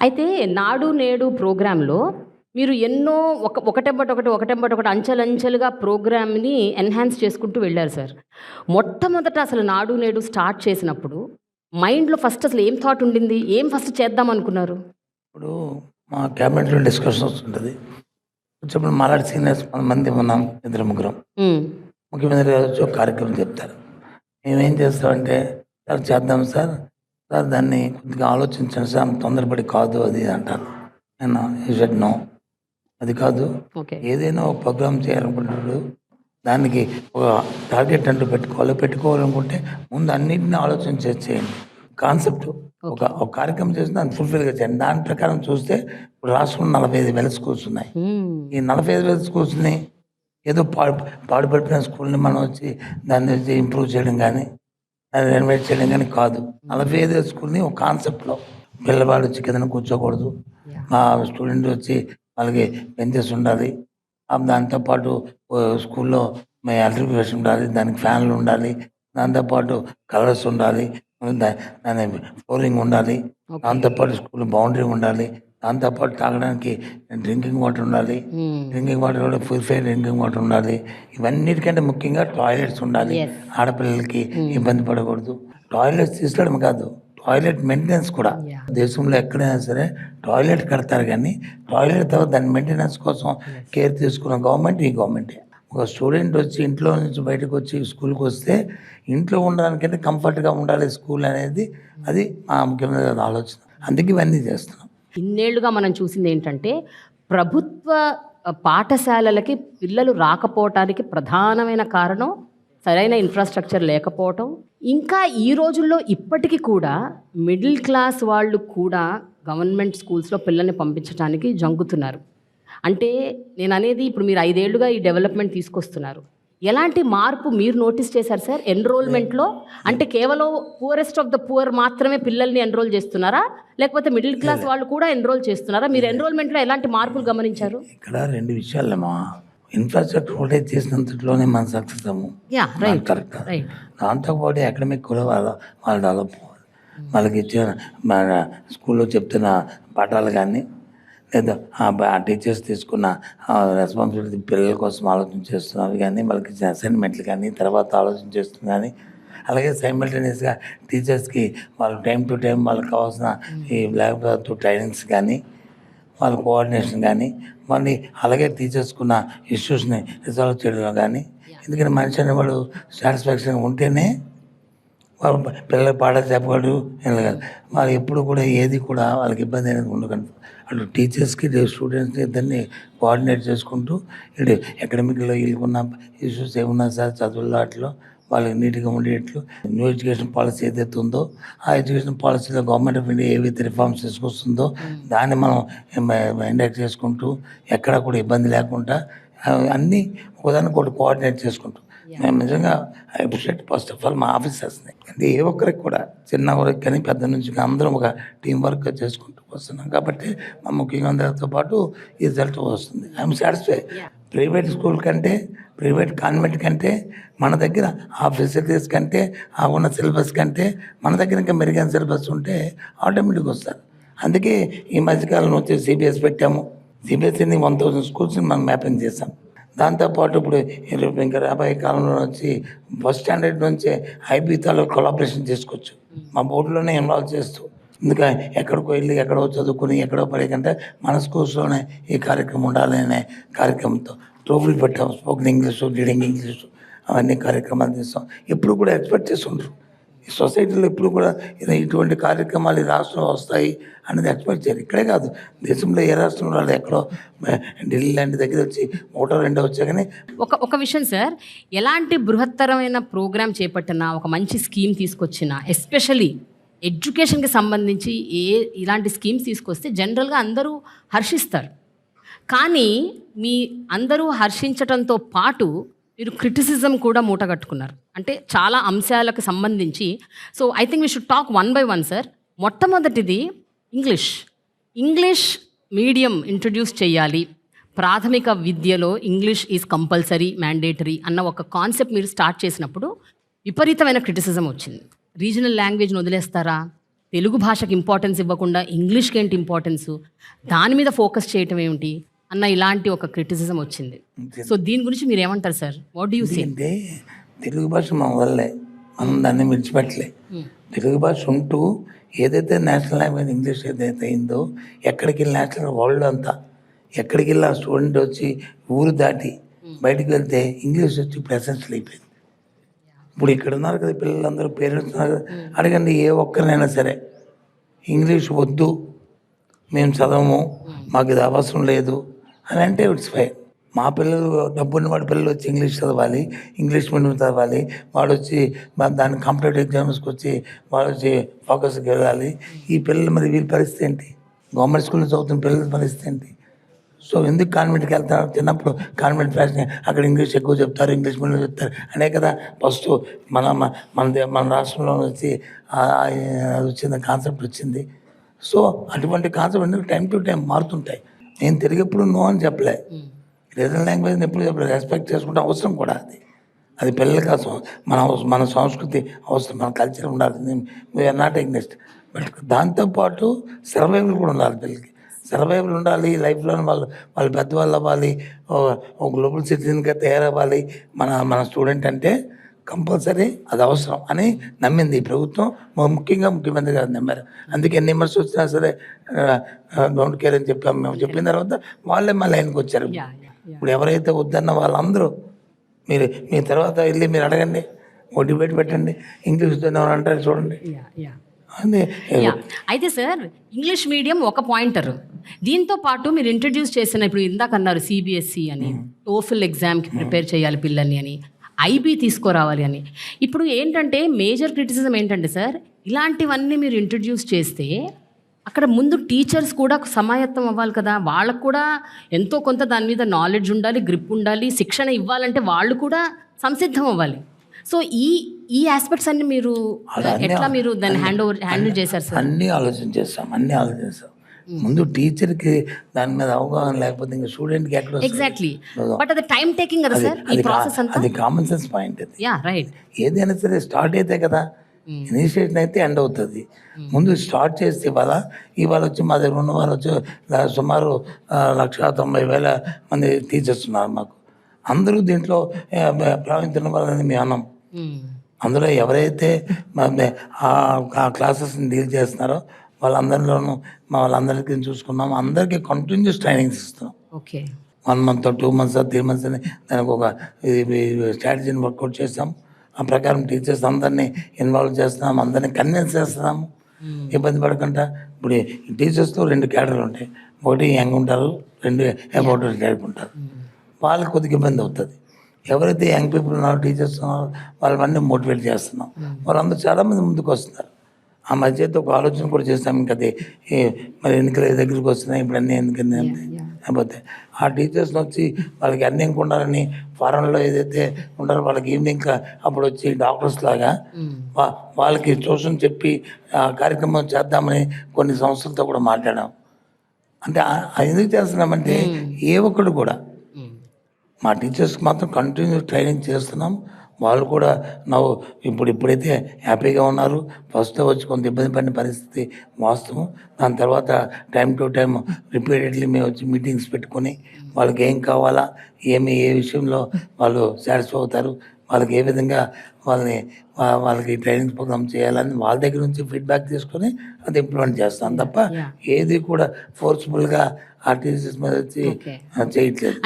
అయితే నాడు నేడు ప్రోగ్రాంలో మీరు ఎన్నో ఒక ఒకటెంబటి ఒకటి ఒకటెంబటి ఒకటి అంచెలంచెలుగా ప్రోగ్రామ్ని ఎన్హాన్స్ చేసుకుంటూ వెళ్ళారు సార్. మొట్టమొదట అసలు నాడు నేడు స్టార్ట్ చేసినప్పుడు మైండ్లో ఫస్ట్ అసలు ఏం థాట్ ఉండింది? ఏం ఫస్ట్ చేద్దాం అనుకున్నారు? ఇప్పుడు మా క్యాబినెట్లో డిస్కషన్ వస్తుంటుంది. వచ్చినప్పుడు మాలాడి సీనియర్స్ మంది ఉన్నాం ఇద్దరు ముగ్గురం. ముఖ్యమంత్రి గారు కార్యక్రమం చెప్తారు. మేమేం చేస్తామంటే సార్ చేద్దాం సార్? సార్ దాన్ని కొద్దిగా ఆలోచించండి సార్ తొందరపడి కాదు అది అంటారు. నేను ఈ షెడ్ నో. అది కాదు. ఏదైనా ఒక ప్రోగ్రామ్ చేయాలనుకుంటున్నాడు దానికి ఒక టార్గెట్ అంటూ పెట్టుకోవాలి. పెట్టుకోవాలనుకుంటే ముందు అన్నింటినీ ఆలోచన చేసి చేయండి. కాన్సెప్ట్ ఒక ఒక కార్యక్రమం చేసి దాన్ని ఫుల్ఫిల్గా చేయండి. దాని ప్రకారం చూస్తే ఇప్పుడు రాష్ట్రంలో నలభై ఐదు వేల స్కూల్స్ ఉన్నాయి. ఈ నలభై ఐదు వేల స్కూల్స్ని ఏదో పాడు పాడుపడిపోయిన స్కూల్ని మనం వచ్చి దాన్ని ఇంప్రూవ్ చేయడం కానీ దాన్ని రెనోవేట్ చేయడం కానీ కాదు నలభై ఐదు స్కూల్ని ఒక కాన్సెప్ట్లో పిల్లవాడు వచ్చి కింద కూర్చోకూడదు. మా స్టూడెంట్ వచ్చి వాళ్ళకి బెంచెస్ ఉండాలి దాంతోపాటు స్కూల్లో మీ ఎలక్ట్రిఫికేషన్ ఉండాలి దానికి ఫ్యాన్లు ఉండాలి దాంతోపాటు కలర్స్ ఉండాలి దాని ఫ్లోరింగ్ ఉండాలి. దాంతోపాటు స్కూల్ బౌండరీ ఉండాలి దాంతోపాటు తాగడానికి డ్రింకింగ్ వాటర్ ఉండాలి. ఉమ్, డ్రింకింగ్ వాటర్ కూడా ప్యూరిఫైడ్ డ్రింకింగ్ వాటర్ ఉండాలి. ఇవన్నిటికంటే ముఖ్యంగా టాయిలెట్స్ ఉండాలి. ఆడపిల్లలకి ఇబ్బంది పడకూడదు. టాయిలెట్స్ తీసుకోవడం కాదు టాయిలెట్ మెయింటెనెన్స్ కూడా. దేశంలో ఎక్కడైనా సరే టాయిలెట్ కడతారు కానీ టాయిలెట్ తర్వాత దాని మెయింటెనెన్స్ కోసం కేర్ తీసుకున్న గవర్నమెంట్ ఈ గవర్నమెంటే. ఒక స్టూడెంట్ వచ్చి ఇంట్లో నుంచి బయటకు వచ్చి స్కూల్కి వస్తే ఇంట్లో ఉండడానికంటే కంఫర్ట్గా ఉండాలి స్కూల్ అనేది. అది మా ముఖ్యమైన ఆలోచన. అందుకే ఇవన్నీ చేస్తున్నాం. ఇన్నేళ్ళుగా మనం చూసింది ఏంటంటే ప్రభుత్వ పాఠశాలలకి పిల్లలు రాకపోవటానికి ప్రధానమైన కారణం సరైన ఇన్ఫ్రాస్ట్రక్చర్ లేకపోవటం. ఇంకా ఈ రోజుల్లో ఇప్పటికీ కూడా మిడిల్ క్లాస్ వాళ్ళు కూడా గవర్నమెంట్ స్కూల్స్లో పిల్లల్ని పంపించడానికి జంగుతున్నారు అంటే నేను అనేది ఇప్పుడు మీరు ఐదేళ్ళుగా ఈ డెవలప్మెంట్ తీసుకొస్తున్నారు. ఎలాంటి మార్పు మీరు నోటీస్ చేశారు సార్? ఎన్రోల్మెంట్లో అంటే కేవలం పూరెస్ట్ ఆఫ్ ద పూర్ మాత్రమే పిల్లల్ని ఎన్రోల్ చేస్తున్నారా? లేకపోతే మిడిల్ క్లాస్ వాళ్ళు కూడా ఎన్రోల్ చేస్తున్నారా? మీరు ఎన్రోల్మెంట్లో ఎలాంటి మార్పులు గమనించారు? ఇక్కడ రెండు విషయాలేమా ఇన్ఫ్రాస్ట్రక్చర్ ఒకటే చేసినంతలోనే మనం సక్సెస్ అవ్వము కరెక్ట్. దాంతోపాటు అకాడమిక్ కూడా వాళ్ళ వాళ్ళు డెవలప్ అవ్వాలి వాళ్ళకి ఇచ్చిన మన స్కూల్లో చెప్తున్న పాఠాలు కానీ లేదా ఆ టీచర్స్ తీసుకున్న రెస్పాన్సిబిలిటీ పిల్లల కోసం ఆలోచన చేస్తున్నారు కానీ వాళ్ళకి ఇచ్చిన అసైన్మెంట్లు కానీ తర్వాత ఆలోచన చేస్తుంది కానీ అలాగే సైమల్టేనియస్గా టీచర్స్కి వాళ్ళు టైం టు టైం వాళ్ళకి కావాల్సిన ఈ బ్లాక్ బోర్డ్ ట్రైనింగ్స్ కానీ వాళ్ళ కోఆర్డినేషన్ కానీ మళ్ళీ అలాగే టీచర్స్కున్న ఇష్యూస్ని రిజాల్వ్ చేయడంలో కానీ ఎందుకంటే మనిషి అనేవాడు సాటిస్ఫాక్షన్ ఉంటేనే వాళ్ళ పిల్లలు పాట చెప్పగలరు వాళ్ళు ఎప్పుడు కూడా ఏది కూడా వాళ్ళకి ఇబ్బంది అనేది ఉండకండి అటు. టీచర్స్కి స్టూడెంట్స్కి ఇద్దరిని కోఆర్డినేట్ చేసుకుంటూ ఇటు అకాడమిక్లో వీళ్ళకున్న ఇష్యూస్ ఏమున్నా సార్ చదువుల్లో వాటిలో వాళ్ళకి నీట్గా ఉండేట్లు. న్యూ ఎడ్యుకేషన్ పాలసీ ఏదైతే ఉందో ఆ ఎడ్యుకేషన్ పాలసీలో గవర్నమెంట్ ఆఫ్ ఇండియా ఏవైతే రిఫార్మ్స్ తీసుకొస్తుందో దాన్ని మనం ఇండక్ట్ చేసుకుంటూ ఎక్కడా కూడా ఇబ్బంది లేకుండా అన్నీ ఒకదానికి ఒకటి కోఆర్డినేట్ చేసుకుంటూ మేము నిజంగా I appreciate first of all మా ఆఫీసర్స్ని అంటే ఏ ఒక్కరికి కూడా చిన్న వరకు కానీ పెద్ద నుంచి కానీ అందరం ఒక టీం వర్క్ చేసుకుంటూ వస్తున్నాం. కాబట్టి మా ముఖ్యంగా అందరితో పాటు ఈ రిజల్ట్ వస్తుంది. ఐఎమ్ సాటిస్ఫై ప్రైవేట్ స్కూల్ కంటే ప్రైవేట్ కాన్వెంట్ కంటే మన దగ్గర ఆ ఫెసిలిటీస్ కంటే ఆ ఉన్న సిలబస్ కంటే మన దగ్గర ఇంకా మెరుగైన సిలబస్ ఉంటే ఆటోమేటిక్గా వస్తారు. అందుకే ఈ మధ్యకాలంలో వచ్చి సిబిఎస్ పెట్టాము. సిబిఎస్ఈని వన్ థౌసండ్ స్కూల్స్ని మనం మ్యాపింగ్ చేసాం దాంతోపాటు ఇప్పుడు ఇంకా రాబోయే కాలంలో వచ్చి ఫస్ట్ స్టాండర్డ్ నుంచే ఐబీతాలో కొలాబరేషన్ చేసుకోవచ్చు. మా బోర్డులోనే ఇన్వాల్వ్ చేస్తూ. ఇంకా ఎక్కడికో వెళ్ళి ఎక్కడో చదువుకుని ఎక్కడో పడే కంటే మన స్కూల్స్లోనే ఈ కార్యక్రమం ఉండాలి అనే కార్యక్రమంతో ట్రోఫీలు పెట్టాం. స్పోకెన్ ఇంగ్లీషు రీడింగ్ ఇంగ్లీషు అవన్నీ కార్యక్రమాలు చేస్తాం. ఎప్పుడు కూడా ఎక్స్పెక్ట్ చేస్తుంటారు ఈ సొసైటీలో ఎప్పుడు కూడా ఇది ఇటువంటి కార్యక్రమాలు ఈ రాష్ట్రంలో వస్తాయి అనేది ఎక్స్పెక్ట్ చేయరు. ఇక్కడే కాదు దేశంలో ఏ రాష్ట్రంలో రాలేదు ఎక్కడో ఢిల్లీ లాంటి దగ్గర వచ్చి ఒకటో రెండో వచ్చా కానీ ఒక ఒక విషయం సార్ ఎలాంటి బృహత్తరమైన ప్రోగ్రామ్ చేపట్టినా ఒక మంచి స్కీమ్ తీసుకొచ్చినా ఎస్పెషలీ ఎడ్యుకేషన్కి సంబంధించి ఏ ఇలాంటి స్కీమ్స్ తీసుకొస్తే జనరల్గా అందరూ హర్షిస్తారు. కానీ మీ అందరూ హర్షించటంతో పాటు మీరు క్రిటిసిజం కూడా మూటగట్టుకున్నారు అంటే చాలా అంశాలకు సంబంధించి. So I think we should talk one by one sir మొట్టమొదటిది ఇంగ్లీష్ ఇంగ్లీష్ మీడియం ఇంట్రడ్యూస్ చేయాలి. ప్రాథమిక విద్యలో ఇంగ్లీష్ ఈజ్ కంపల్సరీ మ్యాండేటరీ అన్న ఒక కాన్సెప్ట్ మీరు స్టార్ట్ చేసినప్పుడు విపరీతమైన క్రిటిసిజం వచ్చింది. రీజనల్ లాంగ్వేజ్ని వదిలేస్తారా? తెలుగు భాషకి ఇంపార్టెన్స్ ఇవ్వకుండా ఇంగ్లీష్కి ఏంటి ఇంపార్టెన్స్ దాని మీద ఫోకస్ చేయటం ఏమిటి? అన్న ఇలాంటి ఒక క్రిటిసిజం వచ్చింది. సో దీని గురించి మీరు ఏమంటారు సార్ వాట్ డూ సీ అంటే తెలుగు భాష మన వల్లే. మనం దాన్ని విడిచిపెట్టలే. తెలుగు భాష ఉంటూ ఏదైతే నేషనల్ లాంగ్వేజ్ ఇంగ్లీష్ ఏదైతే అయిందో ఎక్కడికి వెళ్ళి నేషనల్ వరల్డ్ అంతా ఎక్కడికి వెళ్ళి ఆ స్టూడెంట్ వచ్చి ఊరు దాటి బయటికి వెళ్తే ఇంగ్లీష్ వచ్చి ప్రెసెన్స్ అయిపోయింది. ఇప్పుడు ఇక్కడ ఉన్నారు కదా పిల్లలందరూ పేరెంట్స్ ఉన్నారు కదా అడగండి ఏ ఒక్కరినైనా సరే ఇంగ్లీష్ వద్దు మేము చదవము మాకు ఇది అవసరం లేదు అని అంటే ఇట్స్ ఫైన్ మా పిల్లలు డబ్బున్న వాడి పిల్లలు వచ్చి ఇంగ్లీష్ చదవాలి ఇంగ్లీష్ మీడియం చదవాలి వాడు వచ్చి దాని కాంపిటేటివ్ ఎగ్జామ్స్కి వచ్చి వాడు వచ్చి ఫోకస్కి వెళ్ళాలి. ఈ పిల్లలు మరి వీళ్ళ పరిస్థితి ఏంటి? గవర్నమెంట్ స్కూల్లో చదువుతున్న పిల్లల పరిస్థితి ఏంటి? సో ఎందుకు కాన్వెంట్కి వెళ్తారు? చిన్నప్పుడు కాన్వెంట్ ఫ్యాషన్ అక్కడ ఇంగ్లీష్ ఎక్కువ చెప్తారు ఇంగ్లీష్ మీడియం చెప్తారు. అనే కదా ఫస్ట్ మన మన మన దే- మన రాష్ట్రంలో వచ్చి అది వచ్చింది కాన్సెప్ట్ వచ్చింది. సో అటువంటి కాన్సెప్ట్ ఎందుకు? టైం టు టైం మారుతుంటాయి. నేను తిరిగి ఎప్పుడు నో అని చెప్పలే. రీజనల్ లాంగ్వేజ్ని ఎప్పుడు చెప్పలేదు. రెస్పెక్ట్ చేసుకుంటే అవసరం కూడా అది. అది పిల్లల కోసం మన మన సంస్కృతి అవసరం మన కల్చర్ ఉండాలి we are not against but దాంతోపాటు సర్వైవల్ కూడా ఉండాలి పిల్లలకి. సర్వైవల్ ఉండాలి లైఫ్లో వాళ్ళు వాళ్ళు పెద్దవాళ్ళు అవ్వాలి ఓ గ్లోబల్ సిటిజన్గా తయారవ్వాలి. మన మన స్టూడెంట్ అంటే కంపల్సరీ అది అవసరం అని నమ్మింది ఈ ప్రభుత్వం. ముఖ్యంగా ముఖ్యమంత్రి గారు నమ్మారు. అందుకే ఎన్ని విమర్శ వచ్చినా సరే డోంట్ కేర్ అని చెప్పాం మేము. చెప్పిన తర్వాత వాళ్ళే మా లైన్కి వచ్చారు. ఇప్పుడు ఎవరైతే వద్దన్న వాళ్ళందరూ మీరు మీ తర్వాత వెళ్ళి మీరు అడగండి. ఓ డిబేట్ పెట్టండి. ఇంగ్లీష్ ఎవరు అంటారు చూడండి. అయితే సార్ ఇంగ్లీష్ మీడియం ఒక పాయింటర్. దీంతో పాటు మీరు ఇంట్రడ్యూస్ చేసిన ఇప్పుడు ఇందాక అన్నారు సిబిఎస్ఈ అని. టోఫిల్ ఎగ్జామ్కి ప్రిపేర్ చేయాలి పిల్లల్ని అని. ఐబీ తీసుకురావాలి అని. ఇప్పుడు ఏంటంటే మేజర్ క్రిటిసిజం ఏంటంటే సార్ ఇలాంటివన్నీ మీరు ఇంట్రడ్యూస్ చేస్తే అక్కడ ముందు టీచర్స్ కూడా సమాయత్తం అవ్వాలి కదా. వాళ్ళకు కూడా ఎంతో కొంత దాని మీద నాలెడ్జ్ ఉండాలి గ్రిప్ ఉండాలి శిక్షణ ఇవ్వాలంటే వాళ్ళు కూడా సంసిద్ధం అవ్వాలి. సో ఈ ఈ ఆస్పెక్ట్స్ అన్ని మీరు ఎట్లా మీరు దాన్ని హ్యాండ్ ఓవర్ హ్యాండిల్ చేశారు సార్? అన్నీ ఆలోచన చేస్తాం అన్నీ ఆలోచన చేస్తాం. ముందు టీచర్కి దాని మీద అవగాహన లేకపోతే ఇంకా స్టూడెంట్కి ఎక్కడ వస్తుంది? ఎగ్జాక్ట్లీ బట్ అది టైం టేకింగ్ కదా సార్ ఈ కా- ప్రాసెస్ అంతా? అది కామన్ సెన్స్ పాయింట్ అది. యా రైట్ ఏదైనా సరే స్టార్ట్ అయితే కదా ఇనిషియేషన్ అయితే ఎండ్ అవుతుంది. ముందు స్టార్ట్ చేస్తే ఇవాళ ఇవాళ వచ్చి మా దగ్గర ఉన్న వాళ్ళు వచ్చి సుమారు లక్ష తొంభై వేల మంది టీచర్స్ ఉన్నారు మాకు. అందరూ దీంట్లో ప్రావీణ్యం వాళ్ళని మేము అన్నాం అందులో ఎవరైతే మ- మ- ఆ క్లాసెస్ని డీల్ చేస్తున్నారో వాళ్ళందరిలోనూ మా వాళ్ళందరికీ చూసుకున్నాం. అందరికీ కంటిన్యూస్ ట్రైనింగ్స్ ఇస్తున్నాం. Okay. One month two months three months అని దానికి ఒక స్ట్రాటజీని వర్కౌట్ చేస్తాం. ఆ ప్రకారం టీచర్స్ అందరినీ ఇన్వాల్వ్ చేస్తున్నాం. అందరినీ కన్విన్స్ చేస్తున్నాము ఇబ్బంది పడకుండా ఇప్పుడు టీచర్స్తో రెండు క్యాడర్లు ఉంటాయి. ఒకటి యంగ్ ఉంటారు రెండు అబౌట్ క్యాడర్ ఉంటారు. వాళ్ళకి కొద్దిగా ఇబ్బంది అవుతుంది. ఎవరైతే యంగ్ పీపుల్ ఉన్నారో టీచర్స్ ఉన్నారో వాళ్ళని మోటివేట్ చేస్తున్నాం. వాళ్ళందరూ చాలామంది ముందుకు వస్తున్నారు. ఆ మధ్య అయితే ఒక ఆలోచన కూడా చేస్తాం. ఇంకా అది మరి ఎన్నికల దగ్గరికి వస్తున్నాయి? ఇప్పుడు అన్నీ ఎన్నికలు లేకపోతే ఆ టీచర్స్ని వచ్చి వాళ్ళకి అన్నీ ఉండాలని ఫారెన్లో ఏదైతే ఉంటారో వాళ్ళకి ఈవినింగ్ అప్పుడు వచ్చి డాక్టర్స్ లాగా వా- వాళ్ళకి ట్యూషన్ చెప్పి ఆ కార్యక్రమం చేద్దామని కొన్ని సంస్థలతో కూడా మాట్లాడాం. అంటే ఎందుకు చేస్తున్నామంటే ఏ ఒక్కడు కూడా మా టీచర్స్కి మాత్రం కంటిన్యూ ట్రైనింగ్ చేస్తున్నాం. వాళ్ళు కూడా నవ్వు. ఇప్పుడు ఇప్పుడైతే హ్యాపీగా ఉన్నారు. ఫస్ట్ వచ్చి కొంత ఇబ్బంది పడిన పరిస్థితి వాస్తవం. దాని తర్వాత టైం టు టైం రిపీటెడ్లీ మేము వచ్చి మీటింగ్స్ పెట్టుకొని వాళ్ళకి ఏం కావాలా ఏమి ఏ విషయంలో వాళ్ళు సాటిస్ఫై అవుతారు వాళ్ళకి ఏ విధంగా వాళ్ళని వాళ్ళకి ట్రైనింగ్ ప్రోగ్రామ్ చేయాలని వాళ్ళ దగ్గర నుంచి ఫీడ్బ్యాక్ తీసుకొని అది ఇంప్లిమెంట్ చేస్తాం తప్ప. ఏది కూడా ఫోర్స్ఫుల్గా ఆ టీచర్స్ మీద వచ్చి చేయట్లేదు.